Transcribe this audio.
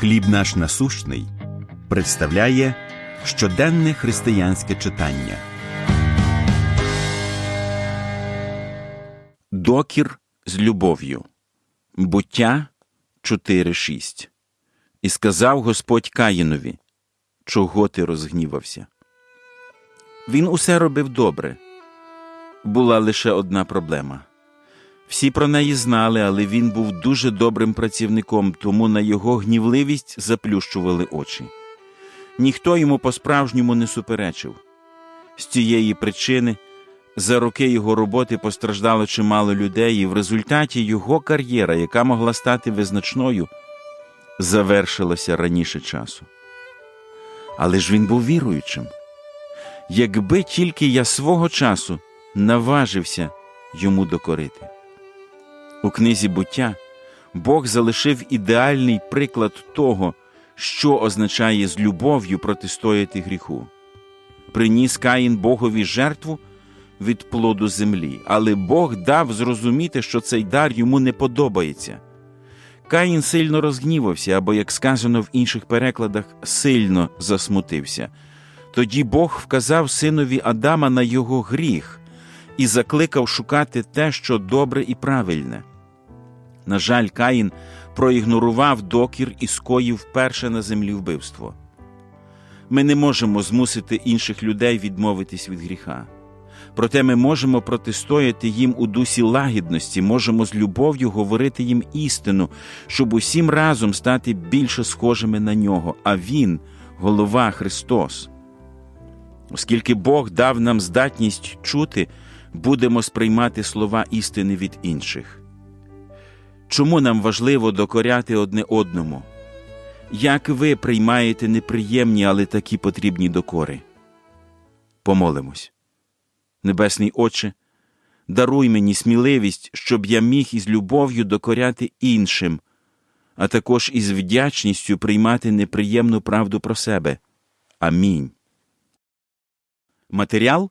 Хліб наш насущний представляє щоденне християнське читання. Докір з любов'ю. Буття 4.6. І сказав Господь Каїнові, чого ти розгнівався? Він усе робив добре. Була лише одна проблема. Всі про неї знали, але він був дуже добрим працівником, тому на його гнівливість заплющували очі. Ніхто йому по-справжньому не суперечив. З цієї причини за роки його роботи постраждало чимало людей, і в результаті його кар'єра, яка могла стати визначною, завершилася раніше часу. Але ж він був віруючим. Якби тільки я свого часу наважився йому докорити. У книзі буття Бог залишив ідеальний приклад того, що означає з любов'ю протистояти гріху. Приніс Каїн Богові жертву від плоду землі, але Бог дав зрозуміти, що цей дар йому не подобається. Каїн сильно розгнівався, або, як сказано в інших перекладах, сильно засмутився. Тоді Бог вказав синові Адама на його гріх і закликав шукати те, що добре і правильне. На жаль, Каїн проігнорував докір і скоїв перше на землі вбивство. Ми не можемо змусити інших людей відмовитись від гріха. Проте ми можемо протистояти їм у дусі лагідності, можемо з любов'ю говорити їм істину, щоб усім разом стати більше схожими на нього, а Він голова Христос. Оскільки Бог дав нам здатність чути, будемо сприймати слова істини від інших. Чому нам важливо докоряти одне одному? Як ви приймаєте неприємні, але такі потрібні докори? Помолимось. Небесний Отче, даруй мені сміливість, щоб я міг із любов'ю докоряти іншим, а також із вдячністю приймати неприємну правду про себе. Амінь. Матеріал